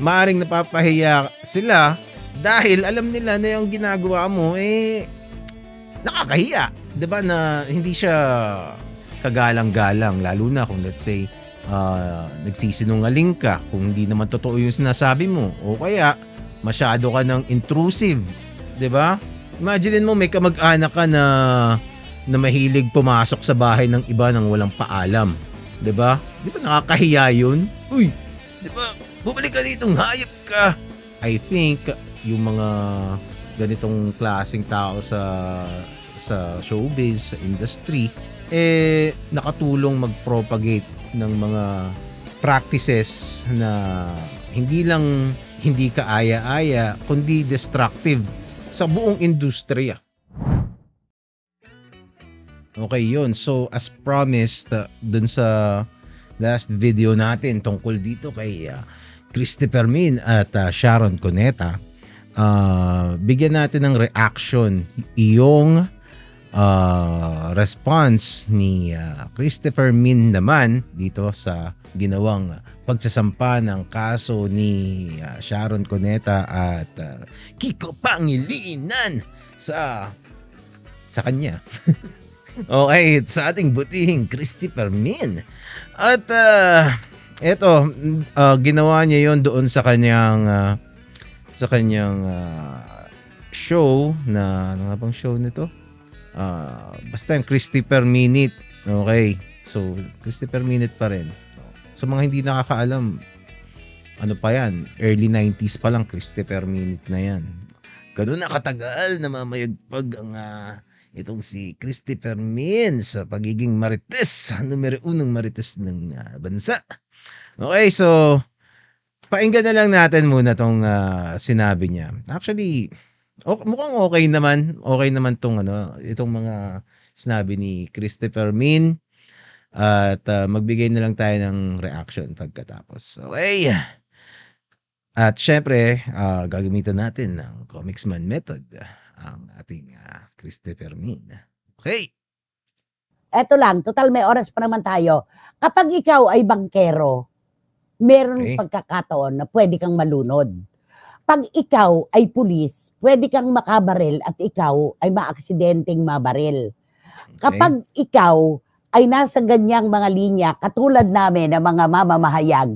maaring napapahiya sila dahil alam nila na yung ginagawa mo eh nakakahiya. 'Di ba na hindi siya kagalang-galang lalo na kung let's say ah, nagsisinungaling ka kung hindi naman totoo yung sinasabi mo o kaya masyado ka ng intrusive, 'di ba? Imagine mo may kamag-anak ka na na mahilig pumasok sa bahay ng iba nang walang paalam, 'di ba? 'Di ba nakakahiya 'yun? Uy, 'di ba? Bumalik ka dito, hayop ka. I think yung mga ganitong klaseng tao sa sa showbiz, sa industry, eh nakatulong mag-propagate ng mga practices na hindi lang hindi kaaya-aya kundi destructive sa buong industriya. Okay, yun. So, as promised, uh, dun sa last video natin tungkol dito kay uh, Christopher Min at uh, Sharon Cuneta, uh, bigyan natin ng reaction yung uh, response ni uh, Christopher Min naman dito sa ginawang pagsasampa ng kaso ni uh, Sharon Cuneta at uh, Kiko Pangilinan sa sa kanya. okay, sa ating butihing Christopher Min. At uh, eto, uh, ginawa niya yon doon sa kanyang uh, sa kanyang uh, show na ano nga bang show nito? Uh, basta yung Christopher Minute. Okay. So, Christopher Minute pa rin. Sa mga hindi nakakaalam, ano pa yan? Early 90s pa lang Christopher Minute na yan. Ganun na katagal na mamayagpag ang uh, itong si Christopher Min sa pagiging marites, numero unong marites ng uh, bansa. Okay, so painggan na lang natin muna tong uh, sinabi niya. Actually, okay, mukhang okay naman. Okay naman tong ano, itong mga sinabi ni Christopher Min. At uh, magbigay na lang tayo ng reaction pagkatapos. Okay. At syempre, uh, gagamitan natin ng Comicsman Method ang ating uh, Christopher Min. Okay. Eto lang, total may oras pa naman tayo. Kapag ikaw ay bangkero, meron Okay. pagkakataon na pwede kang malunod. Pag ikaw ay pulis, pwede kang makabaril at ikaw ay maaksidenteng mabaril. Kapag ikaw ay nasa ganyang mga linya, katulad namin ng mga mamamahayag,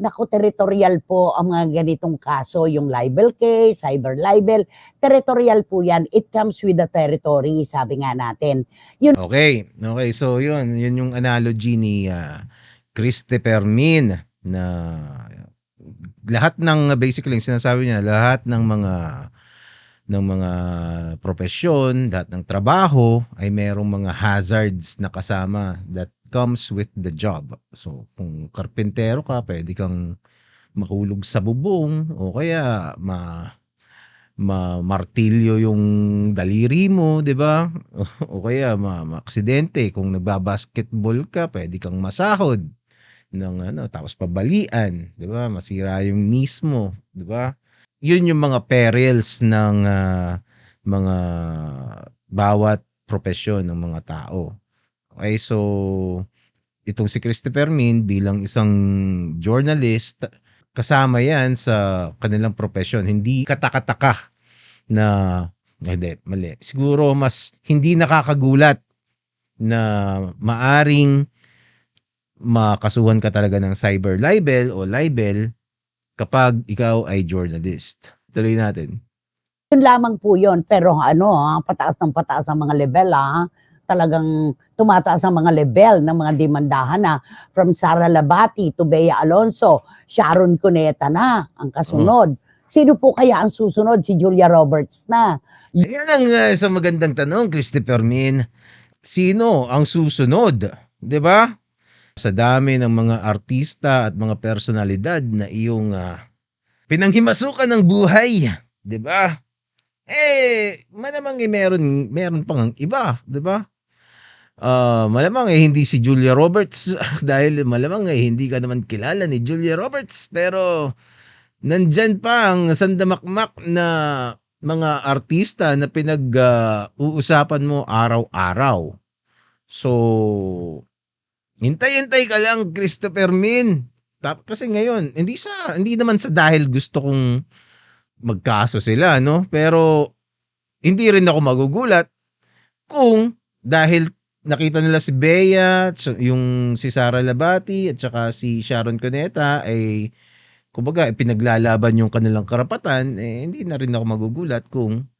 naku, territorial po ang mga ganitong kaso, yung libel case, cyber libel, territorial po yan. It comes with the territory, sabi nga natin. Okay. Okay, so yun, yun yung analogy ni uh, Christopher Min na lahat ng basically yung sinasabi niya, lahat ng mga ng mga profesyon, lahat ng trabaho ay merong mga hazards na kasama that comes with the job. So, kung karpentero ka, pwede kang mahulog sa bubong o kaya ma ma martilyo yung daliri mo, 'di ba? o kaya ma, aksidente kung nagba-basketball ka, pwede kang masahod ng ano tapos pabalian, 'di ba? Masira yung knees mo, 'di ba? Yun yung mga perils ng ah, mga bawat propesyon ng mga tao. Okay, so itong si Christopher Min bilang isang journalist, kasama yan sa kanilang profesyon. Hindi katakataka na hindi, mali. Siguro mas hindi nakakagulat na maaring makasuhan ka talaga ng cyber libel o libel kapag ikaw ay journalist. Tuloy natin. Yun lamang po yun. Pero ano, ha, pataas ng pataas ang mga level, ha. Talagang tumataas ang mga level ng mga demandahan na from Sara Labati to Bea Alonso, Sharon Cuneta na ang kasunod. Sino po kaya ang susunod? Si Julia Roberts na. Yan ang uh, isang magandang tanong, Christopher Min. Sino ang susunod? 'Di ba? Sa dami ng mga artista at mga personalidad na iyong uh, pinanghimasukan ng buhay, 'di ba? Eh, malamang eh, meron meron pang iba, 'di ba? Ah, malamang eh hindi si Julia Roberts dahil malamang eh hindi ka naman kilala ni Julia Roberts pero nandyan pa ang sandamakmak na mga artista na pinag-uusapan mo araw-araw. So, hintay-hintay ka lang, Christopher Min. Tap, kasi ngayon, hindi sa hindi naman sa dahil gusto kong magkaso sila, no? Pero hindi rin ako magugulat kung dahil nakita nila si Bea, yung si Sara Labati at saka si Sharon Cuneta ay kumbaga eh, pinaglalaban yung kanilang karapatan, eh, hindi na rin ako magugulat kung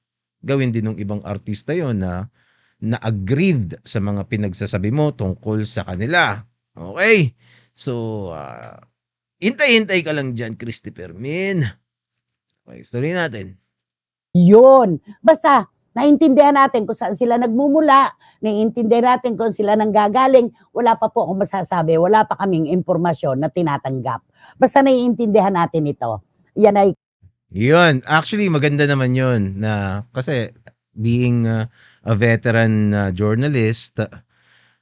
gawin din ng ibang artista yon na na-aggrieved sa mga pinagsasabi mo tungkol sa kanila. Okay? So, ah, hintay-hintay ka lang dyan, Christopher Min. Okay, story natin. Yun. Basta, naintindihan natin kung saan sila nagmumula, naiintindihan natin kung sila nanggagaling, wala pa po akong masasabi, wala pa kaming impormasyon na tinatanggap. Basta naiintindihan natin ito. Yan ay Yun. Actually, maganda naman yun na kasi being uh, a veteran uh, journalist, uh,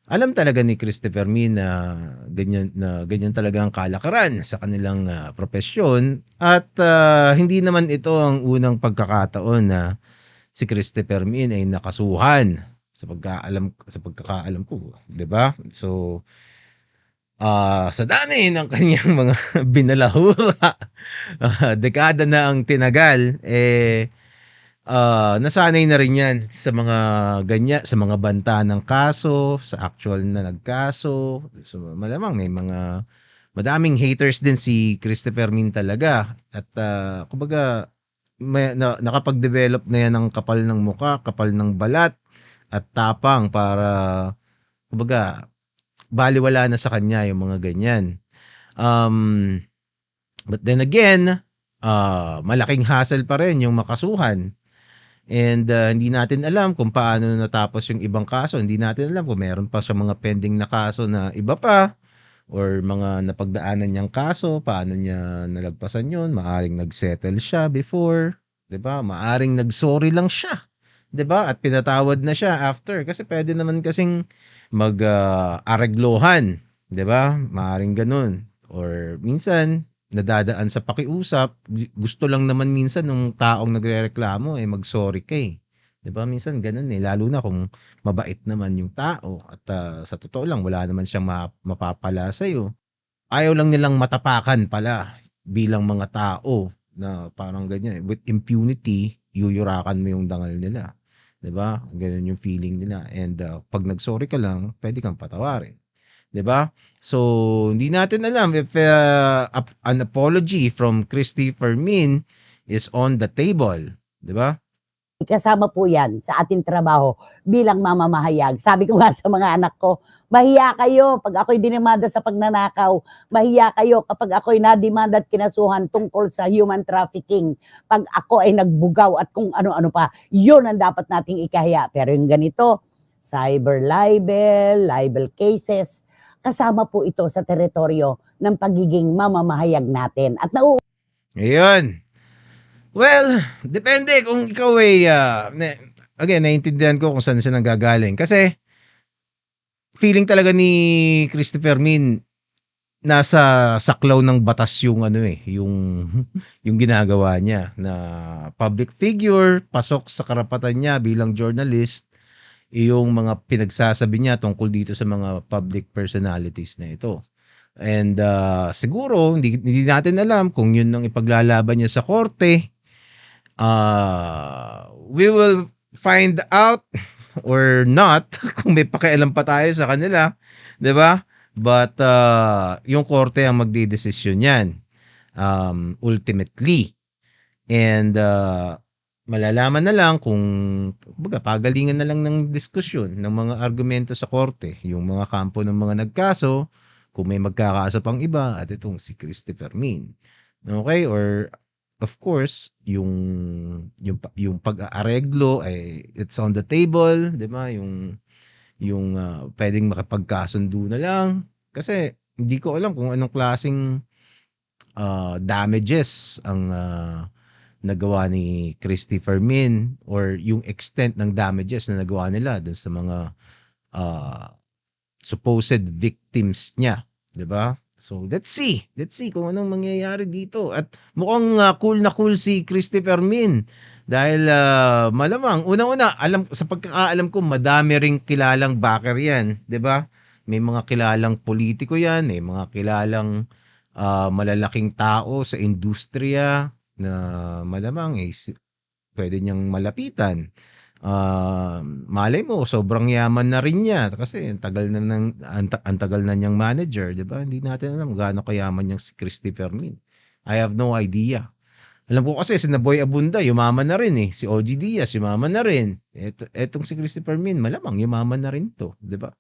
alam talaga ni Christopher Min na ganyan, na ganyan talaga ang kalakaran sa kanilang uh, profesyon at uh, hindi naman ito ang unang pagkakataon na si Christopher Min ay nakasuhan sa pagkaalam sa pagkakaalam ko, 'di ba? So ah sa dami ng kanyang mga binalahura, ah, dekada na ang tinagal eh ah, nasanay na rin 'yan sa mga ganya sa mga banta ng kaso, sa actual na nagkaso. So malamang may mga madaming haters din si Christopher Min talaga at ah, kumbaga may, na, nakapag-develop na yan ng kapal ng muka, kapal ng balat at tapang para kumbaga baliwala na sa kanya yung mga ganyan. Um, but then again, ah, malaking hassle pa rin yung makasuhan. And ah, hindi natin alam kung paano natapos yung ibang kaso. Hindi natin alam kung meron pa siya mga pending na kaso na iba pa or mga napagdaanan niyang kaso, paano niya nalagpasan yun. Maaring nagsettle siya before, 'di ba? Maaring nagsorry lang siya, 'di ba? At pinatawad na siya after kasi pwede naman kasing mag ah, areglohan, 'di ba? Maaring ganun. Or minsan nadadaan sa pakiusap, gu- gusto lang naman minsan ng taong nagrereklamo eh mag-sorry ka eh. 'Di ba? Minsan ganun eh, lalo na kung mabait naman yung tao at ah, sa totoo lang wala naman siyang ma- mapapala sa Ayaw lang nilang matapakan pala bilang mga tao na parang ganyan. eh. With impunity, yuyurakan mo yung dangal nila. 'Di ba? Ganun yung feeling nila. And ah, pag nag-sorry ka lang, pwede kang patawarin. 'Di ba? So, hindi natin alam if ap- an apology from Christy Fermin is on the table. 'Di ba? kasama po yan sa ating trabaho bilang mamamahayag. Sabi ko nga sa mga anak ko, mahiya kayo pag ako'y dinimanda sa pagnanakaw. Mahiya kayo kapag ako'y nadimanda at kinasuhan tungkol sa human trafficking. Pag ako ay nagbugaw at kung ano-ano pa, yun ang dapat nating ikahiya. Pero yung ganito, cyber libel, libel cases, kasama po ito sa teritoryo ng pagiging mamamahayag natin. At nau Ayun. Well, depende kung ikaw ay, na- again, naiintindihan ko kung saan siya nanggagaling. Kasi, feeling talaga ni Christopher Min, nasa saklaw ng batas yung ano eh, yung, yung ginagawa niya na public figure, pasok sa karapatan niya bilang journalist, yung mga pinagsasabi niya tungkol dito sa mga public personalities na ito. And ah, siguro, hindi, hindi natin alam kung yun ang ipaglalaban niya sa korte. Ah, we will find out or not kung may pakialam pa tayo sa kanila, ba? But ah, yung korte ang magdidesisyon niyan um, ultimately. And ah, malalaman na lang kung baga pagalingan na lang ng diskusyon ng mga argumento sa korte, yung mga kampo ng mga nagkaso, kung may magkakaso pang iba at itong si Christopher Min. Okay? Or of course, yung yung yung pag-aareglo ay it's on the table, 'di ba? Yung yung ah, pwedeng makipagkasundo na lang kasi hindi ko alam kung anong klasing ah, damages ang ah, nagawa ni Christopher Min or yung extent ng damages na nagawa nila dun sa mga ah, supposed victims niya, 'di ba? So, let's see. Let's see kung anong mangyayari dito. At mukhang ah, cool na cool si Christopher Min. Dahil ah, malamang, una-una, alam, sa pagkakaalam ko, madami ring kilalang backer yan. 'di ba May mga kilalang politiko yan, may mga kilalang ah, malalaking tao sa industriya na malamang si- pwede niyang malapitan. Ah, malay mo, sobrang yaman na rin niya kasi ang tagal na ng ang, ta- ang tagal na niyang manager, 'di ba? Hindi natin alam gaano kayaman yung si Christy Fermin. I have no idea. Alam ko kasi si Naboy Abunda, yumaman na rin eh. Si OG Diaz, yumaman na rin. Eto, etong si Christy Fermin, malamang yumaman na rin to, 'di ba?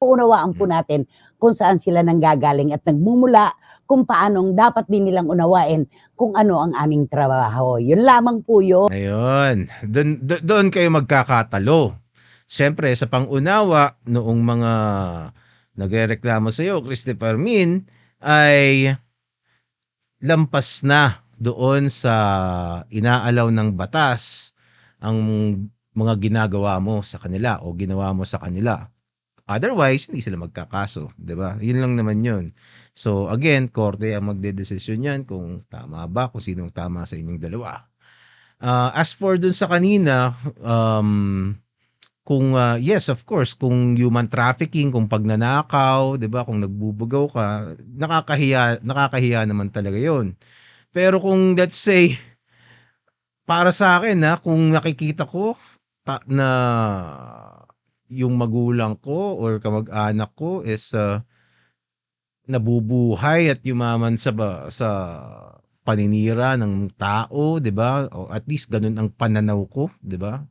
Unawaan po natin kung saan sila nanggagaling at nagmumula, kung paanong dapat din nilang unawain kung ano ang aming trabaho. Yun lamang po yun. Ayun. Doon, do- doon kayo magkakatalo. Siyempre, sa pangunawa, noong mga nagre-reklamo sa iyo, Christy Fermin, ay lampas na doon sa inaalaw ng batas ang mga ginagawa mo sa kanila o ginawa mo sa kanila. Otherwise, hindi sila magkakaso, 'di ba? Yun lang naman 'yun. So again, korte ang magdedesisyon yan kung tama ba, kung sinong tama sa inyong dalawa. Ah, as for dun sa kanina, um, kung ah, yes, of course, kung human trafficking, kung pagnanakaw, 'di ba, kung nagbubugaw ka, nakakahiya, nakakahiya naman talaga 'yon. Pero kung let's say para sa akin na kung nakikita ko ta- na yung magulang ko or kamag-anak ko is ah, nabubuhay at yumaman sa sa paninira ng tao, 'di ba? O at least ganun ang pananaw ko, 'di ba?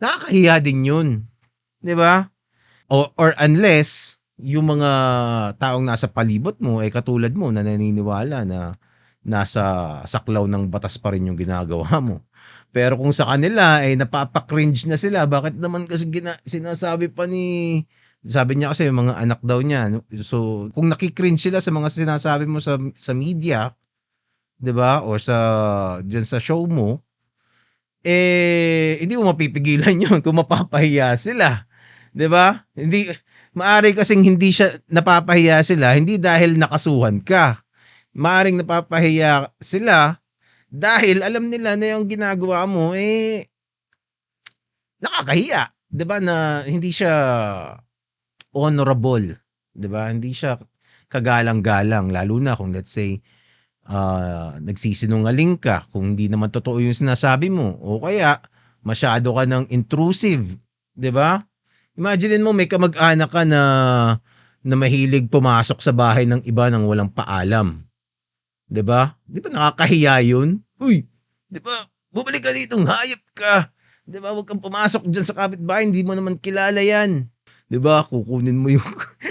Nakakahiya din 'yun, 'di ba? O or unless yung mga taong nasa palibot mo ay katulad mo na naniniwala na nasa saklaw ng batas pa rin yung ginagawa mo. Pero kung sa kanila ay napapa-cringe na sila, bakit naman kasi gina- sinasabi pa ni sabi niya kasi yung mga anak daw niya. So, kung nakikringe sila sa mga sinasabi mo sa sa media, 'di ba? O sa diyan sa show mo, eh hindi mo mapipigilan 'yon kung mapapahiya sila. 'Di ba? Hindi maari kasing hindi siya napapahiya sila hindi dahil nakasuhan ka. Maaring napapahiya sila dahil alam nila na yung ginagawa mo eh nakakahiya, 'di ba? Na hindi siya honorable, 'di ba? Hindi siya kagalang-galang lalo na kung let's say ah, nagsisinungaling ka kung hindi naman totoo yung sinasabi mo o kaya masyado ka ng intrusive, 'di ba? Imagine mo may kamag-anak ka na na mahilig pumasok sa bahay ng iba nang walang paalam. 'Di ba? 'Di ba nakakahiya 'yun? Uy, 'di ba? Bumalik ka dito, hayop ka. 'Di ba? Huwag kang pumasok diyan sa kapitbahay, hindi mo naman kilala 'yan. 'Di ba? Kukunin mo yung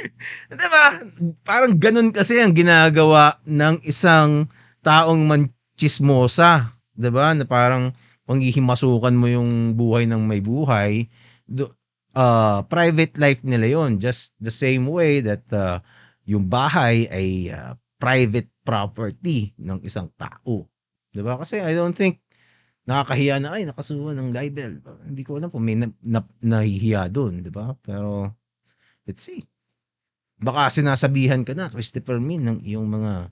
'Di ba? Parang ganun kasi ang ginagawa ng isang taong manchismosa, 'di ba? Na parang panghihimasukan mo yung buhay ng may buhay. Ah, private life nila 'yon just the same way that ah, yung bahay ay ah, private property ng isang tao. 'Di ba? Kasi I don't think nakakahiya na ay nakasuhan ng libel. Hindi ko alam kung may na, na, nahihiya doon, 'di ba? Pero let's see. Baka sinasabihan ka na, Christopher Min, ng iyong mga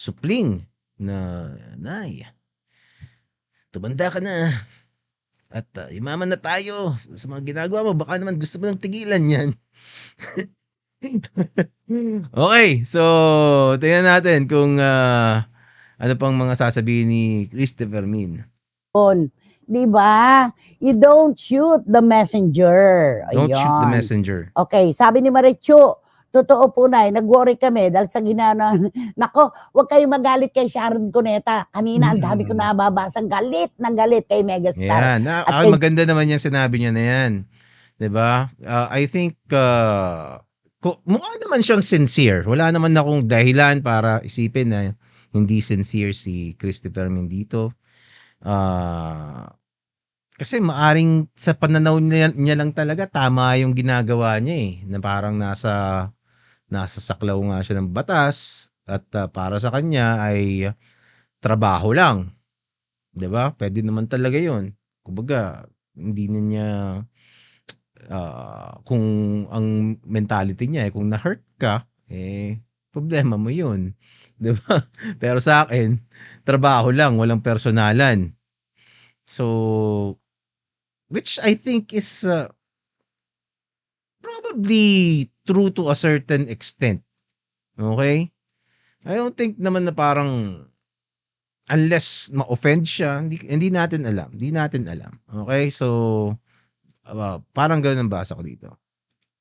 supling na, Nay, tumanda ka na. At uh, imaman na tayo sa mga ginagawa mo. Baka naman gusto mo nang tigilan yan. okay, so tingnan natin kung ah, ano pang mga sasabihin ni Christopher Min. Di ba? You don't shoot the messenger. Don't shoot the Ayun. messenger. Okay, sabi ni Marichu, totoo po na, nag-worry kami dahil sa ginana. Nako, huwag kayong magalit kay Sharon Cuneta. Kanina, ang dami ko Mm. nababasang galit ng galit kay Megastar. Yan. Na, At ah, kay- maganda naman yung sinabi niya na yan. 'Di ba? Ah, I think uh, ko, mukha naman siyang sincere. Wala naman akong dahilan para isipin na hindi sincere si Christopher Mendito. Ah, kasi maaring sa pananaw niya, niya lang talaga tama yung ginagawa niya eh. Na parang nasa nasa saklaw nga siya ng batas at ah, para sa kanya ay trabaho lang. 'Di ba? Pwede naman talaga 'yon. Kumbaga, hindi na niya ah, kung ang mentality niya eh kung na-hurt ka, eh problema mo 'yun. ba? Pero sa akin, trabaho lang, walang personalan. So which I think is uh, probably true to a certain extent. Okay? I don't think naman na parang unless ma-offend siya, hindi, hindi natin alam. Hindi natin alam. Okay? So, uh, parang ganun ang basa ko dito.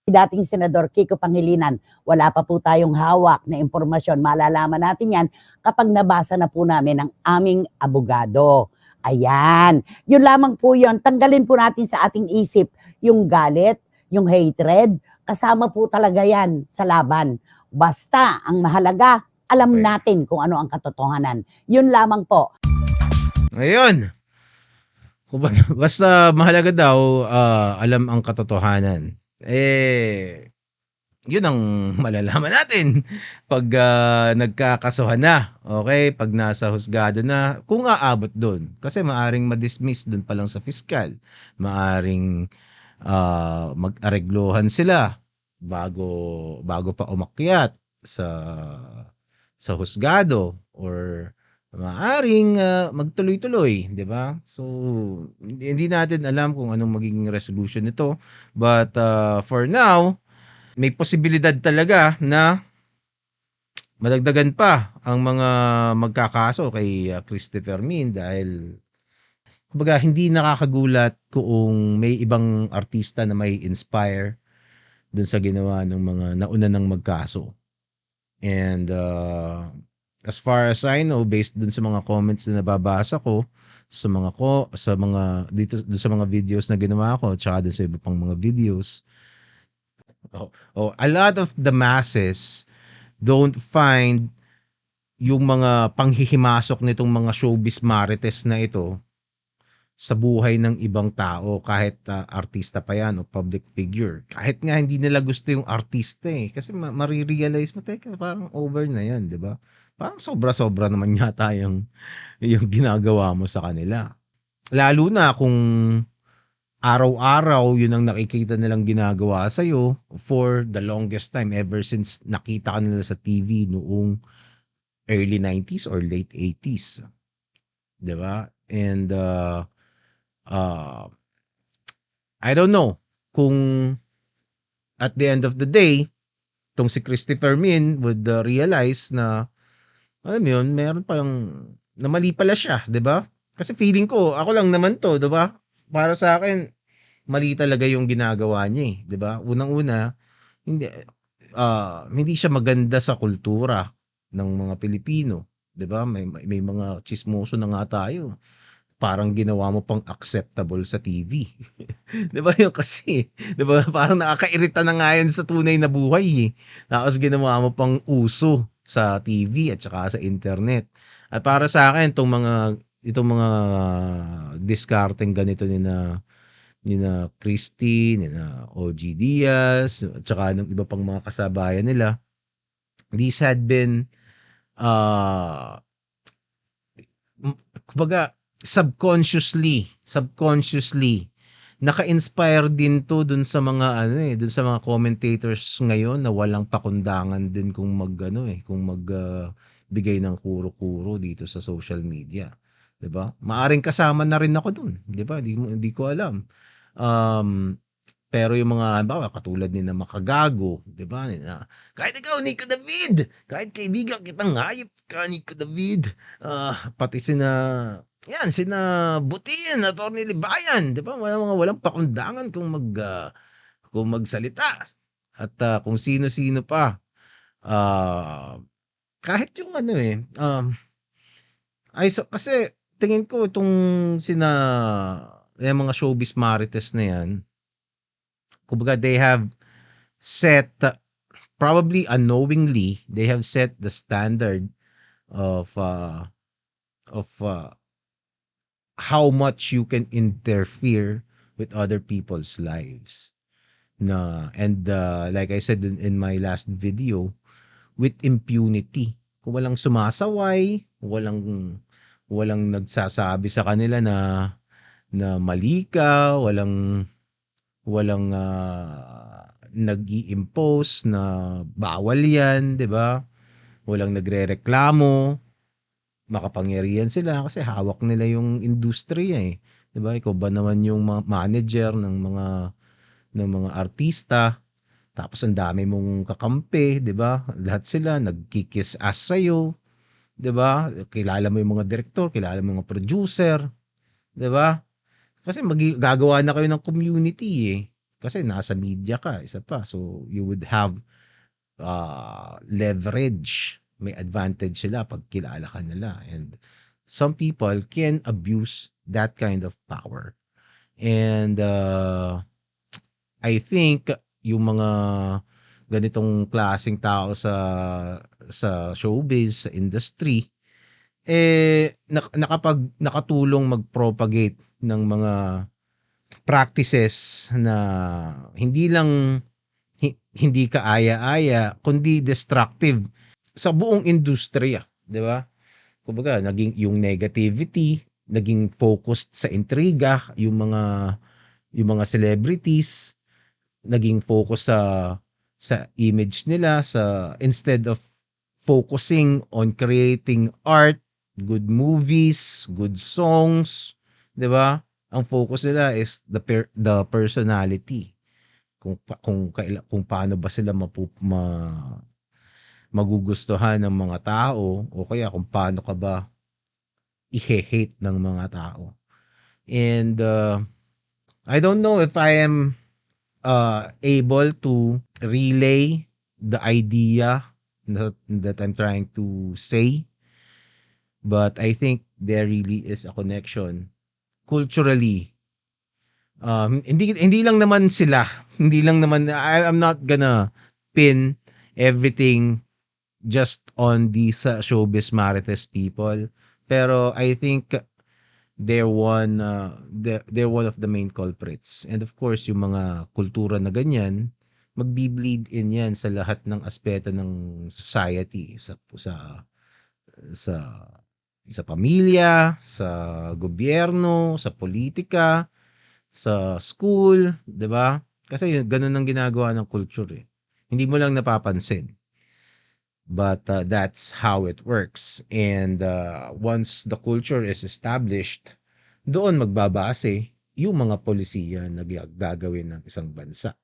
dating Senador Kiko Pangilinan, wala pa po tayong hawak na impormasyon. Malalaman natin yan kapag nabasa na po namin ang aming abogado. Ayan. Yun lamang po yun. Tanggalin po natin sa ating isip yung galit, yung hatred. Kasama po talaga yan sa laban. Basta, ang mahalaga, alam Okay. natin kung ano ang katotohanan. Yun lamang po. Ngayon, kumbaga, basta mahalaga daw ah, alam ang katotohanan. Eh, yun ang malalaman natin pag ah, nagkakasuhan na. Okay? Pag nasa husgado na, kung aabot doon. Kasi maaring madismiss doon pa lang sa fiskal. Maaring ah, mag-areglohan sila bago bago pa umakyat sa sa husgado or maaring ah, magtuloy-tuloy, 'di ba? So hindi, natin alam kung anong magiging resolution nito, but ah, for now, may posibilidad talaga na madagdagan pa ang mga magkakaso kay ah, Christopher Min dahil kumbaga hindi nakakagulat kung may ibang artista na may inspire dun sa ginawa ng mga nauna ng magkaso. And uh, as far as I know, based dun sa mga comments na nababasa ko, sa mga ko, sa mga dito sa mga videos na ginawa ko, tsaka dun sa iba pang mga videos. Oh, oh, a lot of the masses don't find yung mga panghihimasok nitong mga showbiz marites na ito sa buhay ng ibang tao kahit ah, artista pa yan o public figure. Kahit nga hindi nila gusto yung artista eh. Kasi ma- marirealize mo, teka, parang over na yan, di ba? Parang sobra-sobra naman yata yung, yung ginagawa mo sa kanila. Lalo na kung araw-araw yun ang nakikita nilang ginagawa sa'yo for the longest time ever since nakita ka nila sa TV noong early 90s or late 80s. 'Di ba? And uh, uh, I don't know kung at the end of the day tong si Christopher Min would uh, realize na alam mo yun, meron palang na mali pala siya, 'di ba? Kasi feeling ko, ako lang naman 'to, 'di ba? Para sa akin, mali talaga yung ginagawa niya, eh, 'di ba? Unang-una, hindi ah, hindi siya maganda sa kultura ng mga Pilipino, 'di ba? May, may may mga chismoso na nga tayo. Parang ginawa mo pang acceptable sa TV. 'Di ba? Yung kasi, 'di ba? Parang nakakairita na nga yan sa tunay na buhay, eh. Tapos ginawa mo pang uso sa TV at saka sa internet. At para sa akin, itong mga itong mga discarding ganito ni na ni na Christy, ni na OG Diaz, at saka nung iba pang mga kasabayan nila, these had been uh, kumbaga subconsciously, subconsciously naka-inspire din to dun sa mga ano eh, dun sa mga commentators ngayon na walang pakundangan din kung mag ano eh, kung mag ah, bigay ng kuro-kuro dito sa social media. 'Di ba? Maaring kasama na rin ako dun, 'di ba? Di, mo- di ko alam. Um, pero yung mga bawa katulad ni na makagago, 'di ba? Na, kahit ikaw Nico David, kahit kaibigan kitang hayop ka Nico David, ah pati sina yan sina Butin, Attorney Libayan, 'di ba? Walang mga walang pakundangan kung mag ah, kung magsalita. At ah, kung sino-sino pa. Ah, kahit yung ano eh, um, ay so, kasi tingin ko itong sina yung mga showbiz marites na yan, kumbaga they have set probably unknowingly they have set the standard of uh, of uh, how much you can interfere with other people's lives. Na and uh, like I said in, in my last video with impunity. Kung walang sumasaway walang walang nagsasabi sa kanila na na mali ka walang walang uh, nag-i-impose na bawal yan 'di ba? Walang nagrereklamo makapangyarihan sila kasi hawak nila yung industriya eh. 'Di ba? Ikaw ba naman yung ma- manager ng mga ng mga artista, Tapos ang dami mong kakampi, 'di ba? Lahat sila nagkikiss ass sa'yo, 'di ba? Kilala mo yung mga direktor, kilala mo yung mga producer, 'di ba? Kasi gagawa na kayo ng community eh. Kasi nasa media ka, isa pa. So you would have uh, leverage. May advantage sila pag kilala ka nila. And some people can abuse that kind of power. And uh, I think yung mga ganitong klaseng tao sa sa showbiz, sa industry, eh nak- nakapag nakatulong mag-propagate ng mga practices na hindi lang hi- hindi kaaya-aya kundi destructive sa buong industriya, 'di ba? Kumbaga, naging yung negativity, naging focused sa intriga, yung mga yung mga celebrities, naging focus sa sa image nila sa instead of focusing on creating art, good movies, good songs, 'di ba? Ang focus nila is the per, the personality. Kung kung kung paano ba sila mapu, ma, magugustuhan ng mga tao o kaya kung paano ka ba i-hate ng mga tao. And uh, I don't know if I am uh, able to relay the idea that, that I'm trying to say. But I think there really is a connection culturally. Um, hindi hindi lang naman sila, hindi lang naman I, I'm not gonna pin everything just on these uh, showbiz marites people. Pero I think they're one uh, they're, one of the main culprits. And of course, yung mga kultura na ganyan, magbi-bleed in yan sa lahat ng aspeto ng society sa sa sa sa pamilya, sa gobyerno, sa politika, sa school, 'di ba? Kasi ganun ang ginagawa ng culture eh. Hindi mo lang napapansin. But uh, that's how it works. And uh, once the culture is established, doon magbabase yung mga polisiya na gagawin ng isang bansa.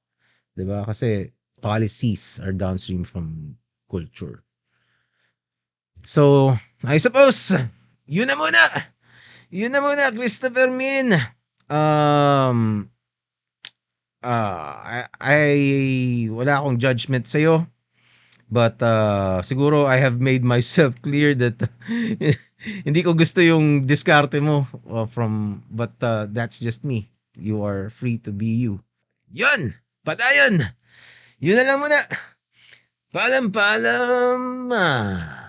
'Di ba? Kasi policies are downstream from culture. So, I suppose, yun na muna. Yun na muna, Christopher Min. Um, ah, I, I, wala akong judgment sa'yo. But uh, siguro I have made myself clear that hindi ko gusto yung diskarte mo uh, from but uh, that's just me. You are free to be you. Yun! Patayon! Yun na lang muna. Paalam, paalam. Ah.